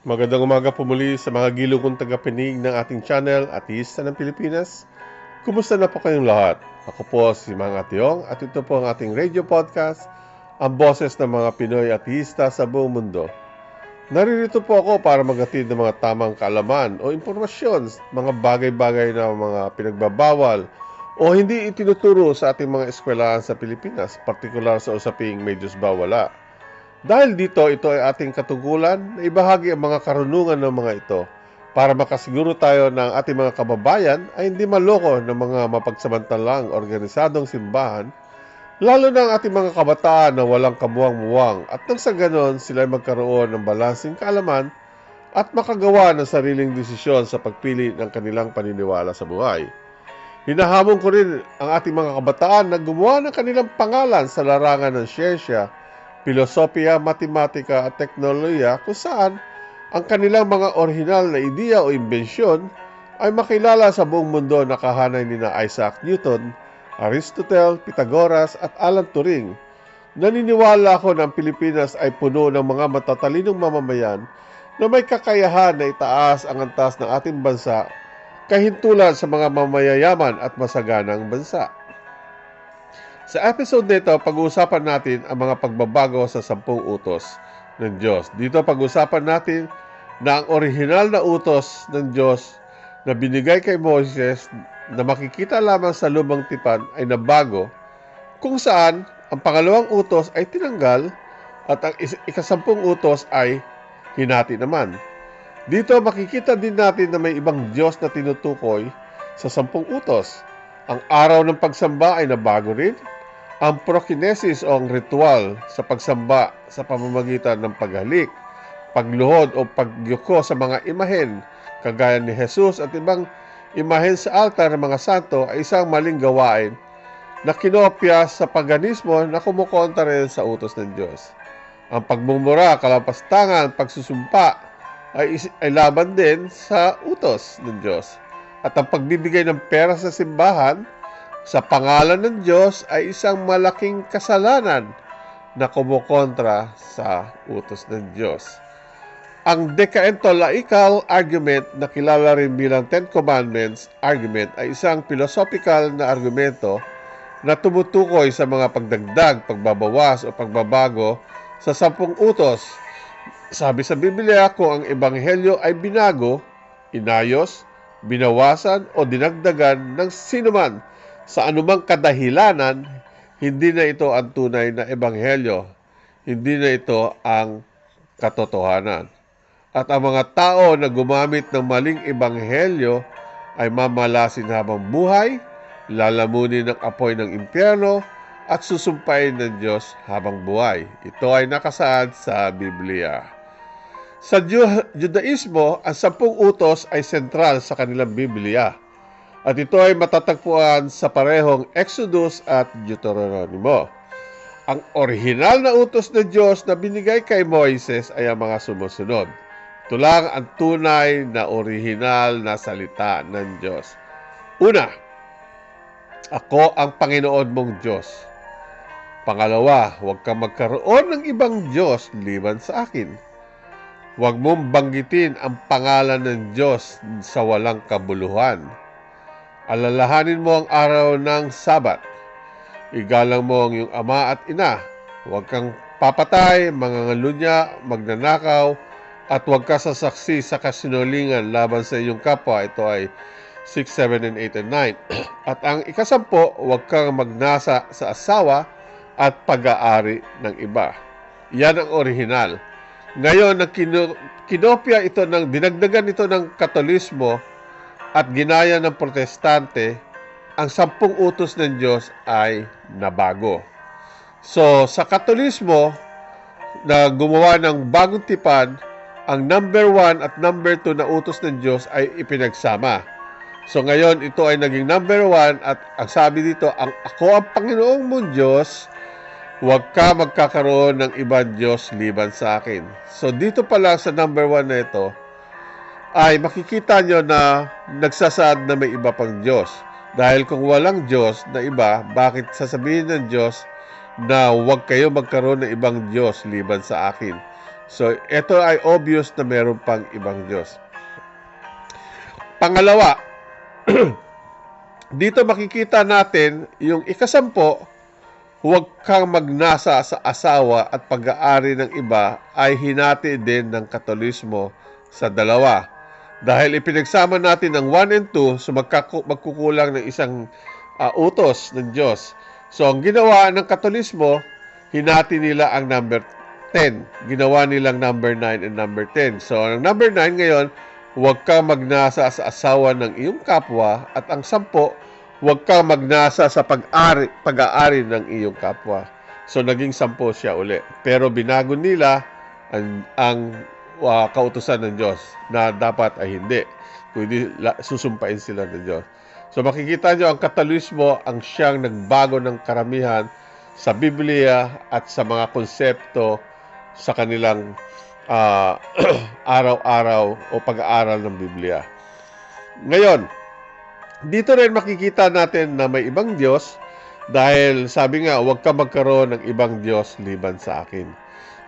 Magandang umaga po muli sa mga gilugong tagapinig ng ating channel, Ateista ng Pilipinas. Kumusta na po kayong lahat? Ako po si Mang Ationg at ito po ang ating radio podcast, ang boses ng mga Pinoy ateista sa buong mundo. Naririto po ako para maghatid ng mga tamang kaalaman o impormasyon, mga bagay-bagay na mga pinagbabawal o hindi itinuturo sa ating mga eskwelahan sa Pilipinas, partikular sa usaping may Diyos ba wala. Dahil dito, ito ay ating katugulan na ibahagi ang mga karunungan ng mga ito para makasiguro tayo ng ating mga kababayan ay hindi maloko ng mga mapagsamantalang organisadong simbahan, lalo na ang ating mga kabataan na walang kamuwang-muwang at nang sa ganon sila magkaroon ng balansing kaalaman at makagawa ng sariling desisyon sa pagpili ng kanilang paniniwala sa buhay. Hinahamon ko rin ang ating mga kabataan na gumawa ng kanilang pangalan sa larangan ng siyensya, filosofiya, matematika at teknolohiya kung saan ang kanilang mga orihinal na ideya o imbensyon ay makilala sa buong mundo na kahanay ni na Isaac Newton, Aristotle, Pythagoras at Alan Turing. Naniniwala ako na ang Pilipinas ay puno ng mga matatalinong mamamayan na may kakayahan na itaas ang antas ng ating bansa kahintulan sa mga mamayayaman at masaganang bansa. Sa episode nito, pag-uusapan natin ang mga pagbabago sa sampung utos ng Diyos. Dito pag-uusapan natin na ang orihinal na utos ng Diyos na binigay kay Moses na makikita lamang sa lumang tipan ay nabago kung saan ang pangalawang utos ay tinanggal at ang ikasampung utos ay hinati naman. Dito makikita din natin na may ibang Diyos na tinutukoy sa sampung utos. Ang araw ng pagsamba ay nabago rin. Ang prokinesis o ang ritual sa pagsamba sa pamamagitan ng paghalik, pagluhod o pagyuko sa mga imahen, kagaya ni Jesus at ibang imahen sa altar ng mga santo ay isang maling gawain na kinopya sa paganismo na kumukontra rin sa utos ng Diyos. Ang pagmumura, kalapastangan, pagsusumpa ay, ay laban din sa utos ng Diyos. At ang pagbibigay ng pera sa simbahan sa pangalan ng Diyos ay isang malaking kasalanan na kumukontra sa utos ng Diyos. Ang decaentolaical argument na kilala rin bilang Ten Commandments argument ay isang philosophical na argumento na tumutukoy sa mga pagdagdag, pagbabawas o pagbabago sa sampung utos. Sabi sa Biblia, kung ang ebanghelyo ay binago, inayos, binawasan o dinagdagan ng sinuman sa anumang kadahilanan, hindi na ito ang tunay na ebanghelyo. Hindi na ito ang katotohanan. At ang mga tao na gumamit ng maling ebanghelyo ay mamalasin habang buhay, lalamunin ng apoy ng impyerno, at susumpain ng Diyos habang buhay. Ito ay nakasaad sa Biblia. Sa Ju- Judaismo, ang sampung utos ay sentral sa kanilang Biblia. At ito ay matatagpuan sa parehong Exodus at Deuteronomo. Ang orihinal na utos ng Diyos na binigay kay Moises ay ang mga sumusunod. Ito lang ang tunay na orihinal na salita ng Diyos. Una, ako ang Panginoon mong Diyos. Pangalawa, huwag kang magkaroon ng ibang Diyos liban sa akin. Huwag mong banggitin ang pangalan ng Diyos sa walang kabuluhan. Alalahanin mo ang araw ng Sabat. Igalang mo ang iyong ama at ina. Huwag kang papatay, mangangalunya, magnanakaw, at huwag ka sasaksi sa kasinungalingan laban sa iyong kapwa. Ito ay 6, 7, and 8, and 9. at ang ikasampo, huwag kang magnasa sa asawa at pag-aari ng iba. Yan ang orihinal. Ngayon, nang kino, kinopya ito ng, dinagdagan ito ng katolismo at ginaya ng protestante, ang sampung utos ng Diyos ay nabago. So, sa katolismo, na gumawa ng bagong tipan, ang number one at number two na utos ng Diyos ay ipinagsama. So ngayon, ito ay naging number one at ang sabi dito, ang ako ang Panginoong mong Diyos, huwag ka magkakaroon ng ibang Diyos liban sa akin. So dito pa lang sa number one na ito, ay makikita nyo na nagsasaad na may iba pang Diyos. Dahil kung walang Diyos na iba, bakit sasabihin ng Diyos na huwag kayo magkaroon ng ibang Diyos liban sa akin? So, ito ay obvious na meron pang ibang Diyos. Pangalawa, dito makikita natin yung ikasampo, huwag kang magnasa sa asawa at pag-aari ng iba ay hinati din ng katolismo sa dalawa. Dahil ipinagsama natin ang 1 and 2, so magkukulang ng isang ah, utos ng Diyos. So ang ginawa ng katolismo, hinati nila ang number 10. Ginawa nilang number 9 and number 10. So ang number 9 ngayon, huwag kang magnasa sa asawa ng iyong kapwa at ang sampo, huwag kang magnasa sa pag-ari, pag-aari ng iyong kapwa. So naging sampo siya uli. Pero binago nila ang, ang ah, kautusan ng Diyos na dapat ay hindi. Kundi susumpain sila ng Diyos. So makikita nyo ang katolismo ang siyang nagbago ng karamihan sa Biblia at sa mga konsepto sa kanilang ah, araw-araw o pag-aaral ng Biblia. Ngayon, dito rin makikita natin na may ibang Diyos dahil sabi nga, huwag ka magkaroon ng ibang Diyos liban sa akin.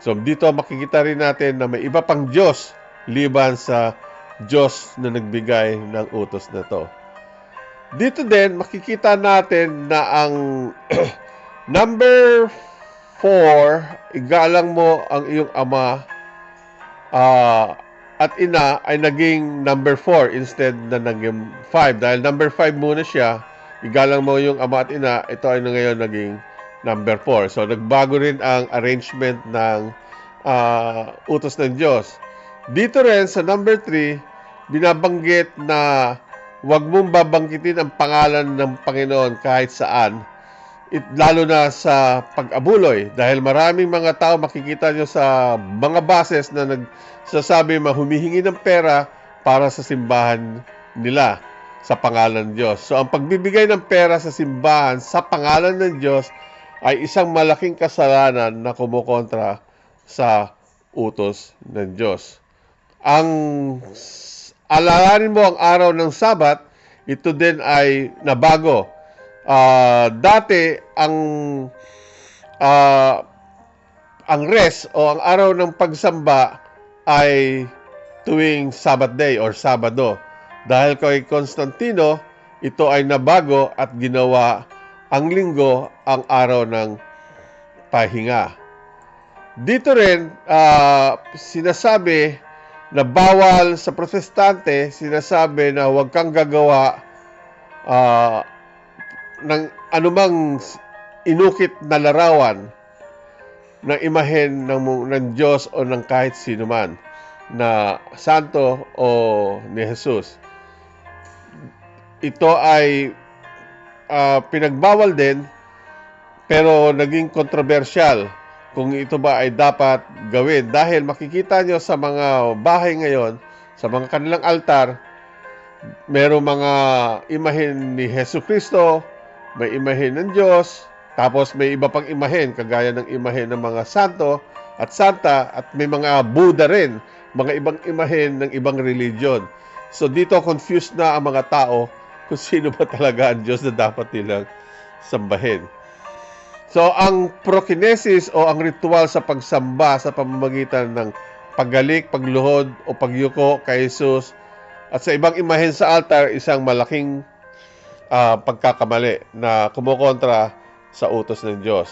So dito makikita rin natin na may iba pang Diyos liban sa Diyos na nagbigay ng utos na to. Dito din makikita natin na ang number 4, igalang mo ang iyong ama ah, at ina ay naging number 4 instead na naging 5. Dahil number 5 muna siya, igalang mo yung ama at ina, ito ay ngayon naging number 4. So nagbago rin ang arrangement ng ah, utos ng Diyos. Dito rin sa number 3, binabanggit na huwag mong babanggitin ang pangalan ng Panginoon kahit saan. It, lalo na sa pag-abuloy dahil maraming mga tao makikita nyo sa mga bases na nagsasabi na humihingi ng pera para sa simbahan nila sa pangalan ng Diyos. So ang pagbibigay ng pera sa simbahan sa pangalan ng Diyos ay isang malaking kasalanan na kumukontra sa utos ng Diyos. Ang alalahanin mo ang araw ng Sabat, ito din ay nabago. Ah, dati ang ah, ang rest o ang araw ng pagsamba ay tuwing Sabbath day or Sabado. Dahil kay Constantino, ito ay nabago at ginawa ang linggo ang araw ng pahinga. Dito rin, ah, sinasabi na bawal sa protestante, sinasabi na huwag kang gagawa ah, ng anumang inukit na larawan ng imahen ng, ng Diyos o ng kahit sino man na santo o ni Jesus. Ito ay ah, pinagbawal din pero naging kontrobersyal kung ito ba ay dapat gawin dahil makikita nyo sa mga bahay ngayon, sa mga kanilang altar, merong mga imahen ni Heso Kristo, may imahen ng Diyos, tapos may iba pang imahen, kagaya ng imahen ng mga santo at santa, at may mga Buddha rin, mga ibang imahen ng ibang religion. So dito confused na ang mga tao kung sino ba talaga ang Diyos na dapat nilang sambahin. So ang prokinesis o ang ritual sa pagsamba sa pamamagitan ng paggalik, pagluhod o pagyuko kay Jesus at sa ibang imahen sa altar, isang malaking ah, pagkakamali na kumukontra sa utos ng Diyos.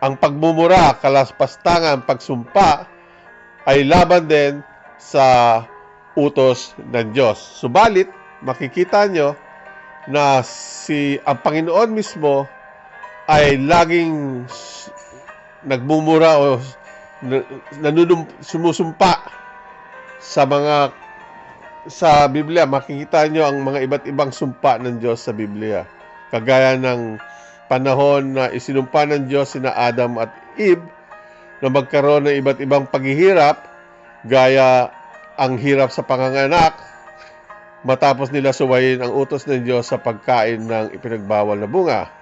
Ang pagmumura, kalaspastangan, pagsumpa ay laban din sa utos ng Diyos. Subalit, makikita nyo na si ang Panginoon mismo ay laging nagmumura o na- nanunum, sumusumpa sa mga sa Biblia, makikita nyo ang mga iba't ibang sumpa ng Diyos sa Biblia. Kagaya ng panahon na isinumpa ng Diyos sina Adam at Eve na magkaroon ng iba't ibang paghihirap gaya ang hirap sa panganganak matapos nila suwayin ang utos ng Diyos sa pagkain ng ipinagbawal na bunga.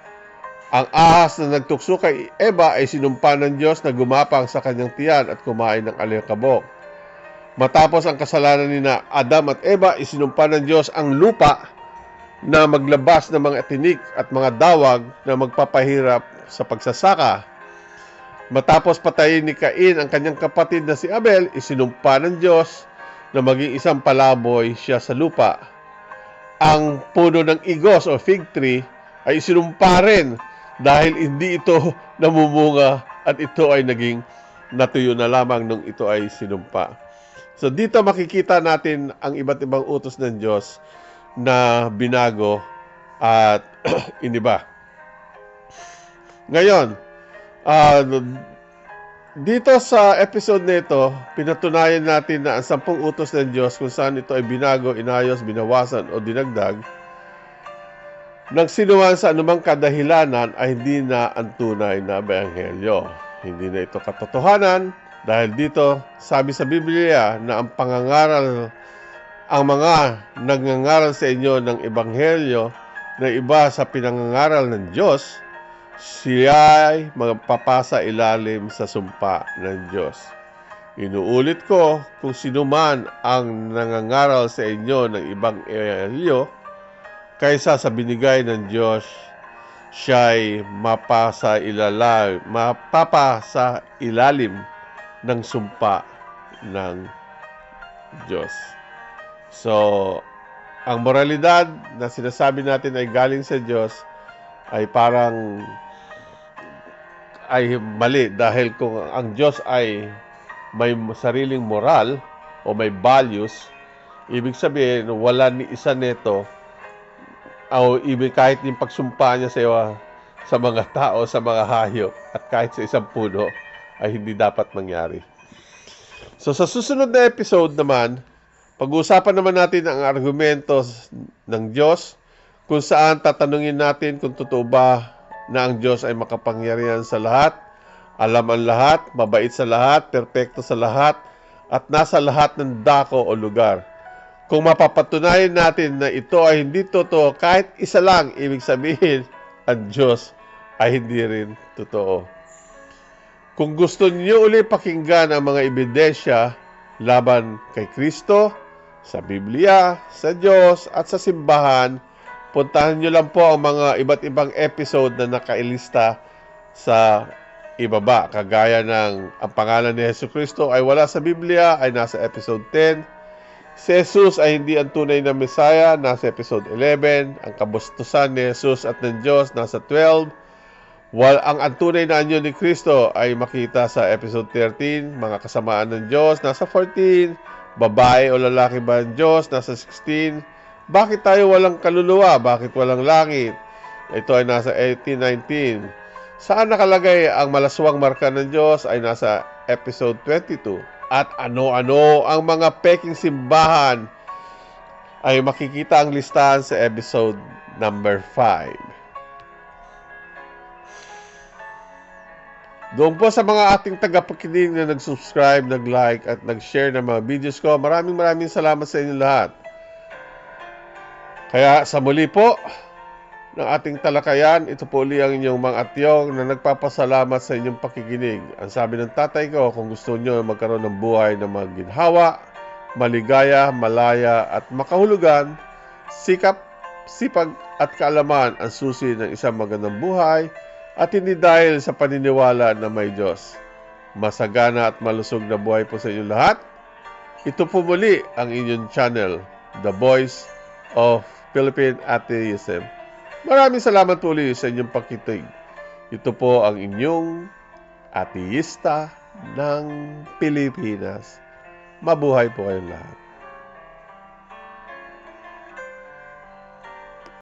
Ang ahas na nagtukso kay Eva ay sinumpa ng Diyos na gumapang sa kanyang tiyan at kumain ng alikabok. Matapos ang kasalanan ni na Adam at Eva, isinumpa ng Diyos ang lupa na maglabas ng mga tinik at mga dawag na magpapahirap sa pagsasaka. Matapos patayin ni Cain ang kanyang kapatid na si Abel, isinumpa ng Diyos na maging isang palaboy siya sa lupa. Ang puno ng igos o fig tree ay isinumpa rin dahil hindi ito namumunga at ito ay naging natuyo na lamang nung ito ay sinumpa. So dito makikita natin ang iba't ibang utos ng Diyos na binago at iniba. Ngayon, ah, dito sa episode na ito, pinatunayan natin na ang sampung utos ng Diyos kung saan ito ay binago, inayos, binawasan o dinagdag, nang sinuwan sa anumang kadahilanan ay hindi na ang tunay na ebanghelyo. Hindi na ito katotohanan dahil dito sabi sa Biblia na ang pangangaral ang mga nagngangaral sa inyo ng ebanghelyo na iba sa pinangangaral ng Diyos, siya ay magpapasa ilalim sa sumpa ng Diyos. Inuulit ko kung sino man ang nangangaral sa inyo ng ibang ebanghelyo kaysa sa binigay ng Diyos, siya ay mapasa ilalim, mapapasa ilalim ng sumpa ng Diyos. So, ang moralidad na sinasabi natin ay galing sa Diyos ay parang ay mali dahil kung ang Diyos ay may sariling moral o may values, ibig sabihin wala ni isa nito o ibig kahit yung pagsumpa niya sa sa mga tao, sa mga hayop at kahit sa isang puno ay hindi dapat mangyari. So sa susunod na episode naman, pag-uusapan naman natin ang argumento ng Diyos kung saan tatanungin natin kung totoo ba na ang Diyos ay makapangyarihan sa lahat, alam ang lahat, mabait sa lahat, perpekto sa lahat, at nasa lahat ng dako o lugar. Kung mapapatunayan natin na ito ay hindi totoo, kahit isa lang, ibig sabihin, ang Diyos ay hindi rin totoo. Kung gusto niyo uli pakinggan ang mga ebidensya laban kay Kristo, sa Biblia, sa Diyos at sa simbahan, puntahan niyo lang po ang mga iba't ibang episode na nakailista sa ibaba. Kagaya ng ang pangalan ni Yesu Kristo ay wala sa Biblia, ay nasa episode 10. Si Jesus ay hindi ang tunay na Messiah, nasa episode 11. Ang kabustusan ni Jesus at ng Diyos, nasa 12. Wal ang antunay na anyo ni Kristo ay makita sa episode 13, mga kasamaan ng Diyos, nasa 14, babae o lalaki ba ang Diyos, nasa 16, bakit tayo walang kaluluwa, bakit walang langit, ito ay nasa 18, 19, saan nakalagay ang malaswang marka ng Diyos ay nasa episode 22, at ano-ano ang mga peking simbahan ay makikita ang listahan sa episode number 5. Doon po sa mga ating tagapakinig na nag-subscribe, nag-like at nag-share ng mga videos ko, maraming maraming salamat sa inyo lahat. Kaya sa muli po ng ating talakayan, ito po uli ang inyong mga atyong na nagpapasalamat sa inyong pakikinig. Ang sabi ng tatay ko, kung gusto nyo magkaroon ng buhay na maginhawa, maligaya, malaya at makahulugan, sikap, sipag at kaalaman ang susi ng isang magandang buhay at hindi dahil sa paniniwala na may Diyos. Masagana at malusog na buhay po sa inyo lahat. Ito po muli ang inyong channel, The Voice of Philippine Atheism. Maraming salamat po ulit sa inyong pakitig. Ito po ang inyong ateista ng Pilipinas. Mabuhay po kayong lahat.